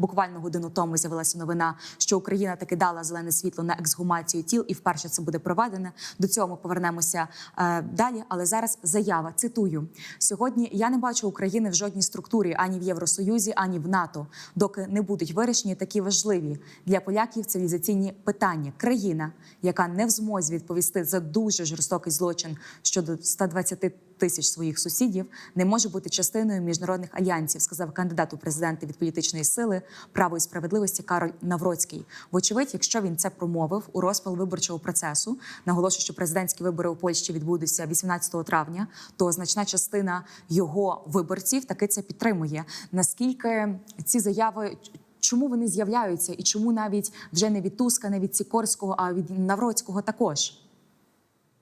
буквально годину тому з'явилася новина, що Україна таки дала зелене світло на ексгумацію тіл, і вперше це буде проведено. До цього ми повернемося е, далі. Але зараз заява цитую сьогодні. Я не бачу України в жодній структурі ані в Євросоюзі, ані в НАТО, доки не будуть вирішені такі важливі для поляків цивілізаційні питання. Країна, яка не в змозі відповісти за дуже жорстокий злочин щодо 120 тисяч своїх сусідів, не може бути частиною міжнародних альянсів, сказав кандидат у президенти від політичної сили право і справедливості Кароль Навроцький. Вочевидь, якщо він це промовив у розпал виборчого процесу, наголошую, що президентські вибори у Польщі відбудуться 18 травня, то значна частина його виборців таки це підтримує. Наскільки ці заяви? Чому вони з'являються, і чому навіть вже не від Туска, не від Сікорського, а від Навроцького також?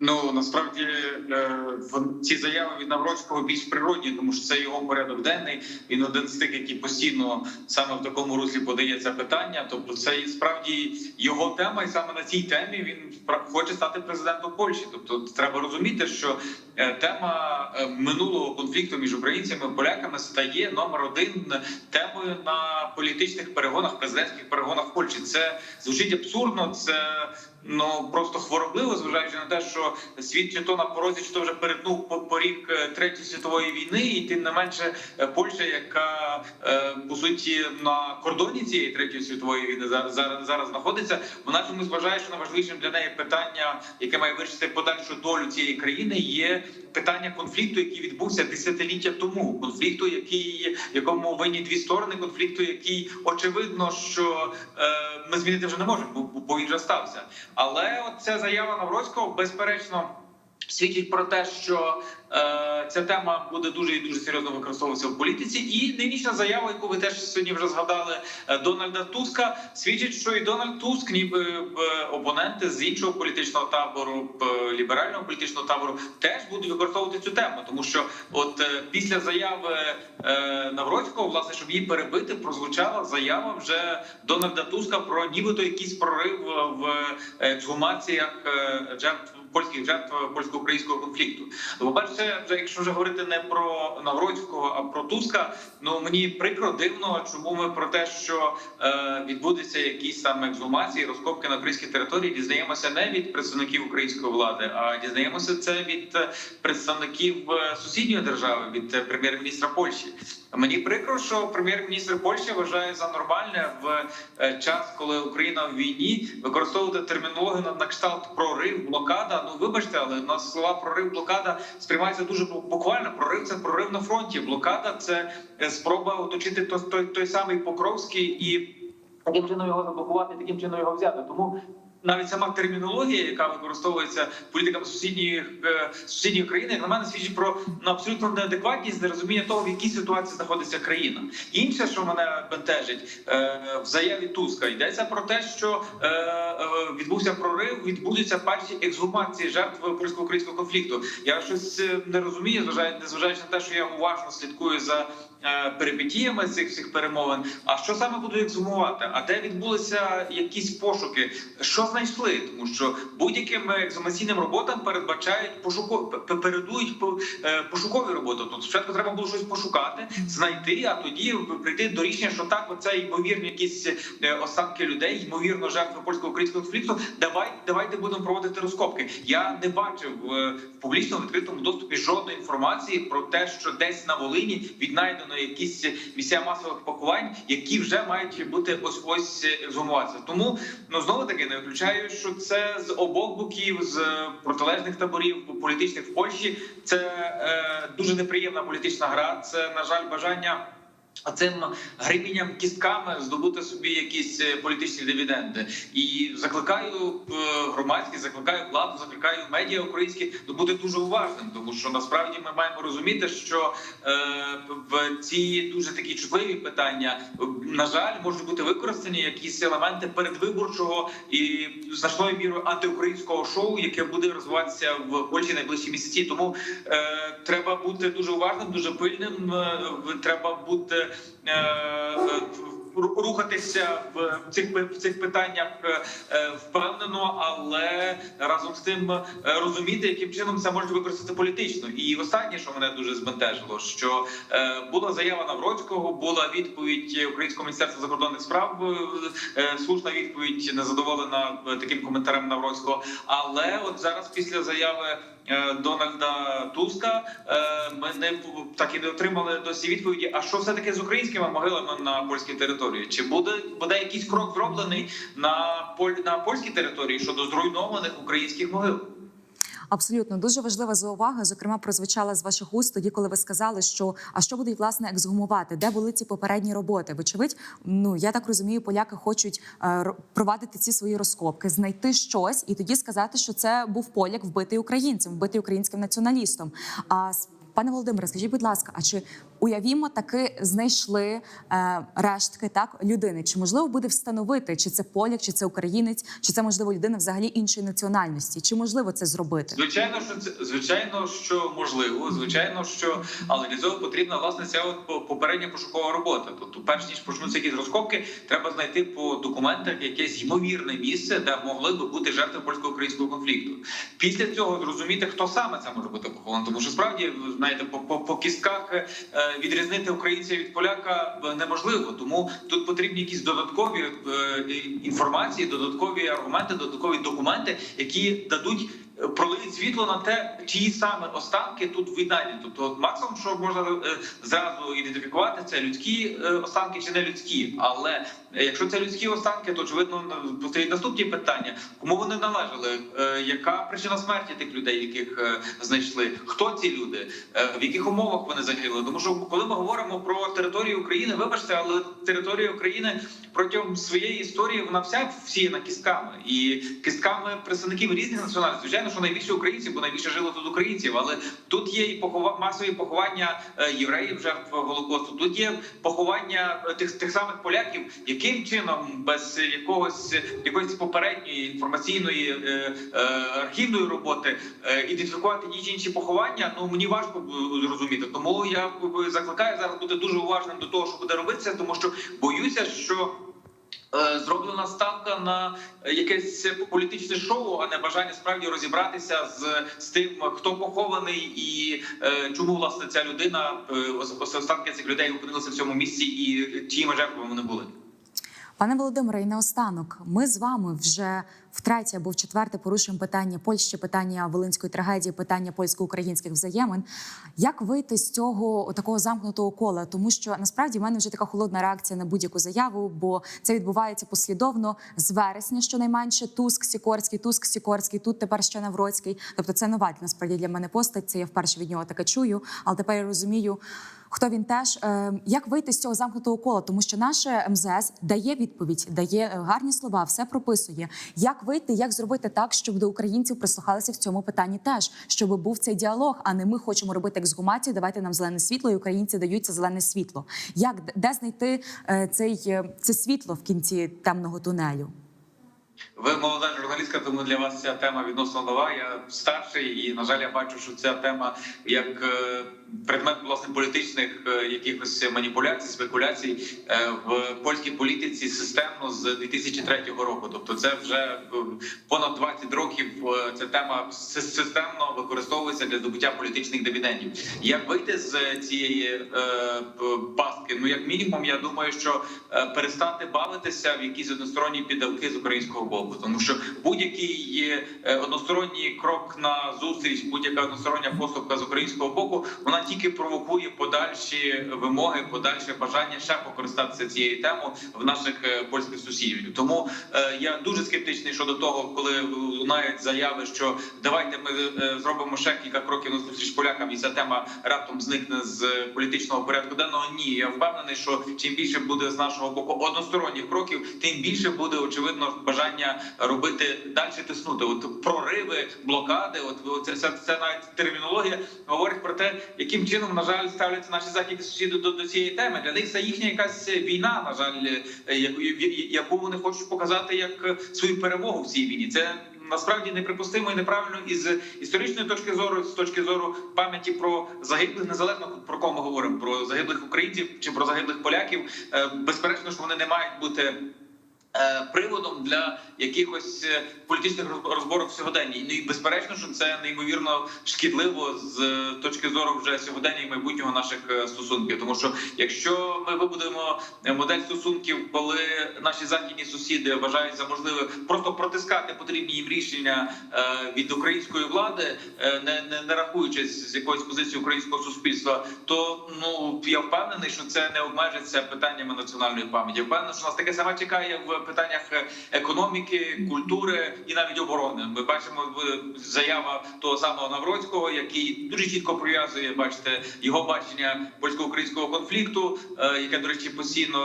Ну насправді е, ці заяви від Навроцького більш природні, тому що це його порядок денний. Він один з тих, який постійно саме в такому руслі подає це питання. Тобто, це справді його тема, і саме на цій темі він хоче стати президентом Польщі. Тобто, треба розуміти, що е, тема е, минулого конфлікту між українцями і поляками стає номер один темою на політичних перегонах, президентських перегонах в Польщі. Це звучить абсурдно. Це ну просто хворобливо, зважаючи на те, що світ чи то на порозі, чи то вже перетнув поріг е, третьої світової війни, і тим не менше е, Польща, яка е, по суті на кордоні цієї третьої світової війни зараз зараз, зараз знаходиться, вона чомусь вважає, що найважливішим для неї питання, яке має вирішити подальшу долю цієї країни, є питання конфлікту, який відбувся десятиліття тому. Конфлікту, який якому винні дві сторони, конфлікту, який очевидно, що е, ми змінити вже не можемо, бо, бо він вже стався. Але от ця заява Навроцького, безперечно, свідчить про те, що е, ця тема буде дуже і дуже серйозно використовуватися в політиці. І нинішня заява, яку ви теж сьогодні вже згадали, е, Дональда Туска, свідчить, що і Дональд Туск, ніби е, опоненти з іншого політичного табору, е, ліберального політичного табору, теж будуть використовувати цю тему, тому що от після заяви Навроцького, власне, щоб її перебити, прозвучала заява вже Дональда Туска про нібито якийсь прорив в ексгумаціях жертв польських жертв польсько-українського конфлікту. Ну, по-перше, вже якщо вже говорити не про Навроцького, а про Туска, ну мені прикро дивно, чому ми про те, що е, відбудеться якісь саме ексгумації, розкопки на українській території, дізнаємося не від представників української влади, а дізнаємося це від е, представників е, сусідньої держави, від е, прем'єр-міністра Польщі. Мені прикро, що прем'єр-міністр Польщі вважає за нормальне в е, час, коли Україна в війні, використовувати термінологію на кшталт прорив, блокада. Ну вибачте, але у нас слова прорив, блокада сприймаються дуже буквально. Прорив це прорив на фронті. Блокада це е, спроба оточити той, той, той самий Покровський і таким чином його заблокувати, таким чином його взяти. Тому навіть сама термінологія, яка використовується політиками сусідньої е, сусідньої країни, як на мене свідчить про ну, абсолютно неадекватність, нерозуміння того, в якій ситуації знаходиться країна. Інше, що мене бентежить е, в заяві Туска, йдеться про те, що е, відбувся прорив, відбудуться перші ексгумації жертв польсько-українського конфлікту. Я щось не розумію, зважаючи, незважаючи на те, що я уважно слідкую за перипетіями цих всіх перемовин. А що саме будуть ексгумувати? А де відбулися якісь пошуки? Що знайшли? Тому що будь-яким ексгумаційним роботам передбачають пошуко передують е, пошукові роботи. Тобто спочатку треба було щось пошукати, знайти, а тоді прийти до рішення, що так, оце ймовірно якісь е, останки людей, ймовірно, жертви польсько-українського конфлікту. Давай, давайте будемо проводити розкопки. Я не бачив е, в публічному відкритому доступі жодної інформації про те, що десь на Волині віднайдено якісь місця масових поховань, які вже мають бути ось ось ексгумуватися. Тому ну знову таки не виключаю, що це з обох боків, з протилежних таборів політичних в Польщі. Це е, дуже неприємна політична гра. Це на жаль бажання. Цим грибінням кістками здобути собі якісь е, політичні дивіденди, і закликаю е, громадськість, закликаю владу, закликаю медіа українські бути дуже уважним, тому що насправді ми маємо розуміти, що е, в ці дуже такі чутливі питання на жаль можуть бути використані якісь елементи передвиборчого і значною мірою антиукраїнського шоу, яке буде розвиватися в Польщі найближчі місяці. Тому е, треба бути дуже уважним, дуже пильним. треба бути е, рухатися в цих в цих питаннях е, впевнено, але разом з тим е, розуміти, яким чином це можна використати політично. І останнє, що мене дуже збентежило, що була заява Навроцького, була відповідь Українського міністерства закордонних справ. Слушна відповідь незадоволена таким коментарем Навроцького. Але от зараз після заяви. Е, Дональда Туска е, ми не так і не отримали досі відповіді. А що все таки з українськими могилами на польській території? Чи буде буде якийсь крок зроблений на поль на польській території щодо зруйнованих українських могил? Абсолютно дуже важлива заувага. Зокрема, прозвучала з ваших уст тоді, коли ви сказали, що а що будуть власне ексгумувати, де були ці попередні роботи? Вочевидь, ну я так розумію, поляки хочуть е, провадити ці свої розкопки, знайти щось і тоді сказати, що це був поляк, вбитий українцем, вбитий українським націоналістом. А Пане Володимире, скажіть, будь ласка, а чи уявімо, таки знайшли е, рештки так людини? Чи можливо буде встановити, чи це поляк, чи це українець, чи це можливо людина взагалі іншої національності? Чи можливо це зробити? Звичайно, що це звичайно, що можливо, звичайно, що але для цього потрібна власне ця от по- попередня пошукова робота. Тобто, перш ніж почнуться якісь розкопки, треба знайти по документах якесь ймовірне місце, де могли би бути жертви польсько-українського конфлікту. Після цього зрозуміти, хто саме це може бути поховано. Тому що справді знаєте, по, по, по кістках е, відрізнити українця від поляка неможливо. Тому тут потрібні якісь додаткові е, інформації, додаткові аргументи, додаткові документи, які дадуть. Пролиють світло на те, чиї саме останки тут віднайдені. Тобто, максимум, що можна е, зразу ідентифікувати, це людські е, останки чи не людські. Але е, якщо це людські останки, то очевидно постають наступні питання: кому вони належали, яка причина смерті тих людей, яких знайшли, хто ці люди, в яких умовах вони загинули. Тому що коли ми говоримо про територію України, вибачте, але територія України протягом своєї історії вона вся всіяна кістками і кістками представників різних національностей. Звичайно, що найбільше українців, бо найбільше жило тут українців, але тут є і похова масові поховання е, євреїв, жертв голокосту. Тут є поховання е, тих тих самих поляків. Яким чином без якогось якоїсь попередньої інформаційної е, е, архівної роботи е, ідентифікувати ті чи інші поховання? Ну мені важко зрозуміти. Тому я е, закликаю зараз бути дуже уважним до того, що буде робитися, тому що боюся, що. Е, Зроблена ставка на якесь політичне шоу, а не бажання справді розібратися з, з тим, хто похований і е, чому власне ця людина е, ос- ос- останки цих людей опинилися в цьому місці, і чиїми жертвами вони були. Пане Володимире, і наостанок, ми з вами вже втретє або вчетверте порушуємо питання Польщі, питання волинської трагедії, питання польсько-українських взаємин. Як вийти з цього такого замкнутого кола? Тому що насправді в мене вже така холодна реакція на будь-яку заяву, бо це відбувається послідовно з вересня, щонайменше Туск, Сікорський, Туск, Сікорський, тут тепер ще Навроцький. Тобто це нова насправді для мене постать. Це я вперше від нього таке чую, але тепер я розумію. Хто він теж Е, як вийти з цього замкнутого кола? Тому що наше МЗС дає відповідь, дає е, гарні слова, все прописує. Як вийти, як зробити так, щоб до українців прислухалися в цьому питанні теж, щоб був цей діалог, а не ми хочемо робити ексгумацію, давайте нам зелене світло, і українці дають це зелене світло. Як де знайти е, цей це світло в кінці темного тунелю? Ви молода журналістка, тому для вас ця тема відносно нова. Я старший, і на жаль, я бачу, що ця тема як е, предмет власне політичних е, якихось маніпуляцій, спекуляцій е, в польській політиці системно з 2003 року. Тобто, це вже понад 20 років. Ця тема системно використовується для здобуття політичних дивідендів. Як вийти з цієї пастки? Ну як мінімум, я думаю, що перестати бавитися в якісь односторонні піддавки з українського боку, тому що будь-який е, односторонній крок на зустріч, будь-яка одностороння поступка з українського боку, вона тільки провокує подальші вимоги, подальше бажання ще покористатися цією темою в наших е, польських сусідів. Тому е, я дуже скептичний щодо того, коли лунають заяви, що давайте ми зробимо ще кілька кроків на зустріч полякам, і ця тема раптом зникне з політичного порядку денного. Ні, я впевнений, що чим більше буде з нашого боку односторонніх кроків, тим більше буде очевидно бажання робити далі тиснути. От прориви, блокади, от це, це, це навіть термінологія говорить про те, яким чином на жаль ставляться наші західні сусіди до, до цієї теми. Для них це їхня якась війна, на жаль, е, яку вони хочуть показати як свою перемогу в цій війні. Це насправді неприпустимо і неправильно із історичної точки зору, з точки зору пам'яті про загиблих, незалежно про кого ми говоримо про загиблих українців чи про загиблих поляків. Е, Безперечно, що вони не мають бути. Е, Приводом для якихось е, політичних розборок в сьогоденні, ну і безперечно, що це неймовірно шкідливо з е, точки зору вже сьогодення і майбутнього наших стосунків. Тому що якщо ми вибудуємо е, модель стосунків, коли наші західні сусіди вважають за можливе просто протискати потрібні їм рішення від української влади, не, не, не рахуючись з якоїсь позиції українського суспільства, то ну я впевнений, що це не обмежиться питаннями національної пам'яті. Я Впевнений, що нас таке саме чекає в питаннях е, економіки, культури і навіть оборони. Ми бачимо е, заява того самого Навроцького, який дуже чітко прив'язує, бачите, його бачення польсько-українського конфлікту, е, яке, до речі, постійно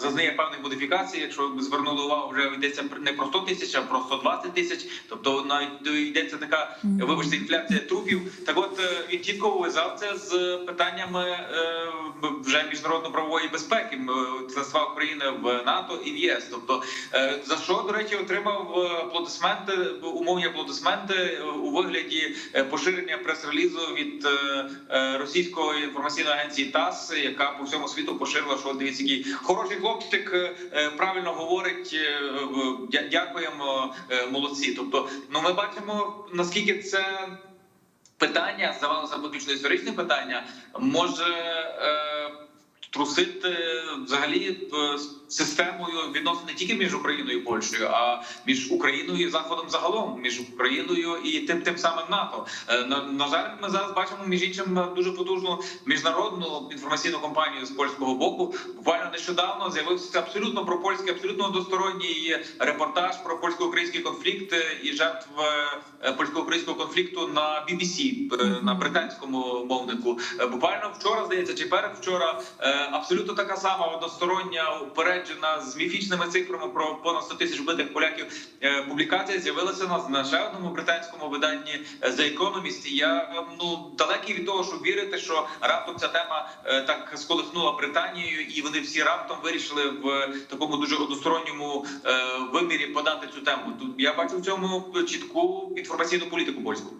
зазнає певних модифікацій. Якщо звернули увагу, вже йдеться не про 100 тисяч, а про 120 тисяч. Тобто навіть йдеться така, вибачте, інфляція трупів. Так, от він чітко ув'язав це з питаннями вже міжнародно-правової безпеки членства України в НАТО і в ЄС. Тобто, е, за що до речі, отримав е, аплодисменти, умовні аплодисменти е, у вигляді поширення прес-релізу від російської інформаційної агенції ТАСС, яка по всьому світу поширила, що дивіться, який хороший хлопчик правильно говорить. Дякуємо, молодці. Тобто, ну ми бачимо наскільки це питання, здавалося виключно історичне питання, може е, трусити взагалі е, системою відносин не тільки між Україною і Польщею, а між Україною і Заходом загалом, між Україною і тим тим самим НАТО. Е, на, на жаль, ми зараз бачимо між іншим дуже потужну міжнародну інформаційну кампанію з польського боку. Буквально нещодавно з'явився абсолютно пропольський, абсолютно односторонній репортаж про польсько-український конфлікт е, і жертв польсько-українського конфлікту на BBC, на британському мовнику. Буквально вчора здається, чи передвчора абсолютно така сама одностороння упереджена з міфічними цифрами про понад 100 тисяч вбитих поляків. е, Публікація з'явилася на, на ще одному британському виданні е, The Economist. Я е, ну далекий від того, щоб вірити, що раптом ця тема так сколихнула Британією, і вони всі раптом вирішили в такому дуже односторонньому вимірі подати цю тему. Тут я бачу в цьому чітку інформаційну політику польську.